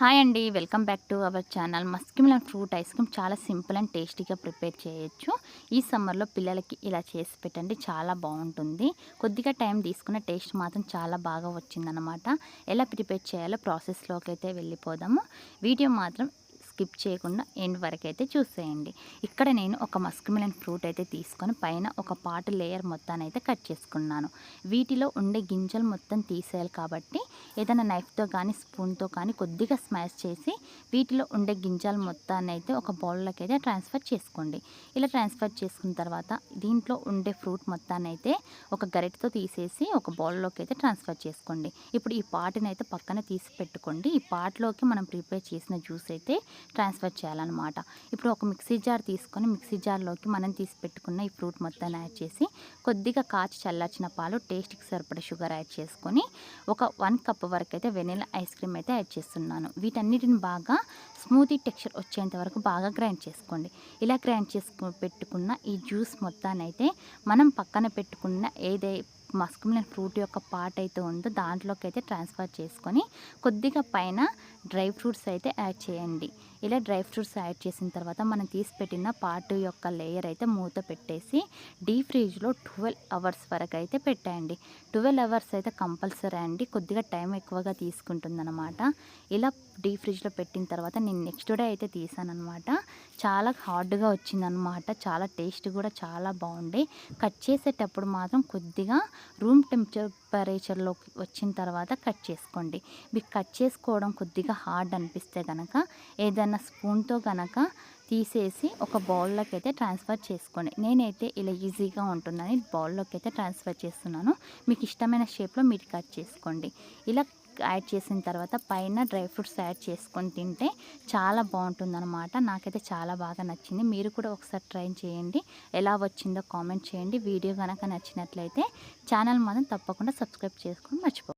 Hi అండి. Welcome back to our channel muskmelon fruit ice cream. చాలా simple and టేస్టీగా prepare చేయొచ్చు. ఈ సమ్మర్లో పిల్లలకి ఇలా చేసి పెట్టండి చాలా బాగుంటుంది. కొద్దిగా టైం తీసుకున్న టేస్ట్ మాత్రం చాలా బాగా వచ్చిందనమాట ఎలా ప్రిపేర్ చేయాలో ప్రాసెస్లోకి అయితే వెళ్ళిపోదాము. వీడియో మాత్రం స్కిప్ చేయకుండా ఎండ్ వరకు అయితే చూసేయండి. ఇక్కడ నేను ఒక మస్క్మిలన్ ఫ్రూట్ అయితే తీసుకొని పైన ఒక పాటు లేయర్ మొత్తాన్ని అయితే కట్ చేసుకున్నాను. వీటిలో ఉండే గింజలు మొత్తం తీసేయాలి కాబట్టి ఏదైనా నైఫ్తో కానీ స్పూన్తో కానీ కొద్దిగా స్మాష్ చేసి వీటిలో ఉండే గింజలు మొత్తాన్ని అయితే ఒక బౌల్లోకి అయితే ట్రాన్స్ఫర్ చేసుకోండి. ఇలా ట్రాన్స్ఫర్ చేసుకున్న తర్వాత దీంట్లో ఉండే ఫ్రూట్ మొత్తాన్ని అయితే ఒక గరిటతో తీసేసి ఒక బౌల్లోకి అయితే ట్రాన్స్ఫర్ చేసుకోండి. ఇప్పుడు ఈ పాటిని అయితే పక్కన తీసి పెట్టుకోండి. ఈ పాట్లోకి మనం ప్రిపేర్ చేసిన జ్యూస్ అయితే ట్రాన్స్ఫర్ చేయాలన్నమాట. ఇప్పుడు ఒక మిక్సీ జార్ తీసుకొని మిక్సీ జార్లోకి మనం తీసి పెట్టుకున్న ఈ ఫ్రూట్ మొత్తాన్ని యాడ్ చేసి కొద్దిగా కాచి చల్లార్చిన పాలు టేస్ట్కి సరిపడే షుగర్ యాడ్ చేసుకొని ఒక వన్ కప్ వరకు అయితే వెనిలా ఐస్ క్రీమ్ అయితే యాడ్ చేస్తున్నాను. వీటన్నిటిని బాగా స్మూతీ టెక్స్చర్ వచ్చేంత వరకు బాగా గ్రైండ్ చేసుకోండి. ఇలా గ్రైండ్ చేసుకు పెట్టుకున్న ఈ జ్యూస్ మొత్తాన్ని అయితే మనం పక్కన పెట్టుకున్న ఏదై మస్కుమిలన్ ఫ్రూట్ యొక్క పార్ట్ అయితే ఉందో దాంట్లోకి అయితే ట్రాన్స్ఫర్ చేసుకొని కొద్దిగా పైన డ్రై ఫ్రూట్స్ అయితే యాడ్ చేయండి. ఇలా డ్రై ఫ్రూట్స్ యాడ్ చేసిన తర్వాత మనం తీసి పెట్టిన పార్ట్ యొక్క లేయర్ అయితే మూత పెట్టేసి డీప్ ఫ్రిడ్జ్లో ట్వెల్వ్ అవర్స్ వరకు అయితే పెట్టండి ట్వెల్వ్ అవర్స్ అయితే కంపల్సరీ అండి. కొద్దిగా టైం ఎక్కువగా తీసుకుంటుందన్నమాట. ఇలా డీప్ ఫ్రిడ్జ్లో పెట్టిన తర్వాత నేను నెక్స్ట్ డే అయితే తీసానమాట చాలా హార్డ్గా వచ్చిందనమాట చాలా టేస్ట్ కూడా చాలా బాగుండే కట్ చేసేటప్పుడు మాత్రం కొద్దిగా రూమ్ టెంపరేచర్లోకి వచ్చిన తర్వాత కట్ చేసుకోండి. మీకు కట్ చేసుకోవడం కొద్దిగా హార్డ్ అనిపిస్తే కనుక ఏదైనా ఏదైనా స్పూన్తో కనుక తీసేసి ఒక బౌల్లోకి అయితే ట్రాన్స్ఫర్ చేసుకోండి. నేనైతే ఇలా ఈజీగా ఉంటుందని బౌల్లోకి అయితే ట్రాన్స్ఫర్ చేస్తున్నాను. మీకు ఇష్టమైన షేప్లో మీరు కట్ చేసుకోండి. ఇలా యాడ్ చేసిన తర్వాత పైన డ్రై ఫ్రూట్స్ యాడ్ చేసుకొని తింటే చాలా బాగుంటుందన్నమాట. నాకైతే చాలా బాగా నచ్చింది. మీరు కూడా ఒకసారి ట్రై చేయండి. ఎలా వచ్చిందో కామెంట్ చేయండి. వీడియో కనుక నచ్చినట్లయితే ఛానల్ మాత్రం తప్పకుండా సబ్స్క్రైబ్ చేసుకొని మర్చిపో